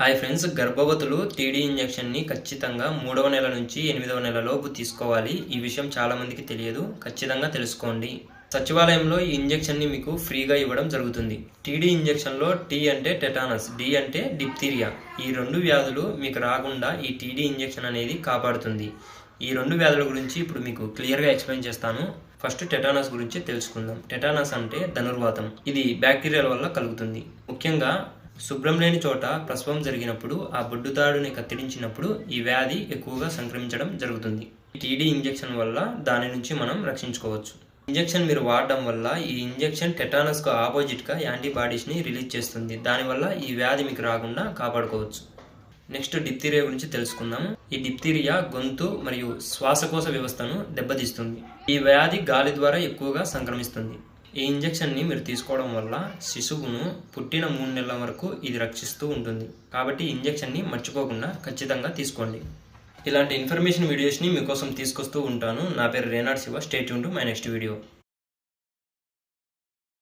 Hi friends గర్భవతులు TD ఇంజెక్షన్ని ఖచ్చితంగా మూడవ నెల నుంచి ఎనిమిదవ నెలలోపు తీసుకోవాలి. ఈ విషయం చాలామందికి తెలియదు. ఖచ్చితంగా తెలుసుకోండి. సచివాలయంలో ఈ ఇంజెక్షన్ని మీకు ఫ్రీగా ఇవ్వడం జరుగుతుంది. టీడీ ఇంజెక్షన్లో టీ అంటే టెటానస్ డి అంటే డిప్తీరియా ఈ రెండు వ్యాధులు మీకు రాకుండా ఈ టీడీ ఇంజెక్షన్ అనేది కాపాడుతుంది. ఈ రెండు వ్యాధుల గురించి ఇప్పుడు మీకు క్లియర్గా ఎక్స్ప్లెయిన్ చేస్తాను. ఫస్ట్ టెటానస్ గురించి తెలుసుకుందాం. టెటానస్ అంటే ధనుర్వాతం. ఇది బ్యాక్టీరియాల వల్ల కలుగుతుంది. ముఖ్యంగా శుభ్రం లేని చోట ప్రసవం జరిగినప్పుడు ఆ బొడ్డుదాడుని కత్తిరించినప్పుడు ఈ వ్యాధి ఎక్కువగా సంక్రమించడం జరుగుతుంది. టీడీ ఇంజెక్షన్ వల్ల దాని నుంచి మనం రక్షించుకోవచ్చు. ఇంజెక్షన్ మీరు వాడడం వల్ల ఈ ఇంజెక్షన్ టెటానస్కు ఆపోజిట్గా యాంటీబాడీస్ని రిలీజ్ చేస్తుంది. దానివల్ల ఈ వ్యాధి మీకు రాకుండా కాపాడుకోవచ్చు. నెక్స్ట్ డిప్తీరియా గురించి తెలుసుకుందాం ఈ డిప్తీరియా గొంతు మరియు శ్వాసకోశ వ్యవస్థను దెబ్బతీస్తుంది. ఈ వ్యాధి గాలి ద్వారా ఎక్కువగా సంక్రమిస్తుంది. ఈ ఇంజెక్షన్ని మీరు తీసుకోవడం వల్ల శిశువును పుట్టిన మూడు నెలల వరకు ఇది రక్షిస్తూ ఉంటుంది. కాబట్టి ఇంజక్షన్ని ఇంజెక్షన్ని మర్చిపోకుండా ఖచ్చితంగా తీసుకోండి. ఇలాంటి ఇన్ఫర్మేషన్ వీడియోస్ని మీకోసం తీసుకొస్తూ ఉంటాను. నా పేరు రేనాడ్ Shiva. Stay to my next video.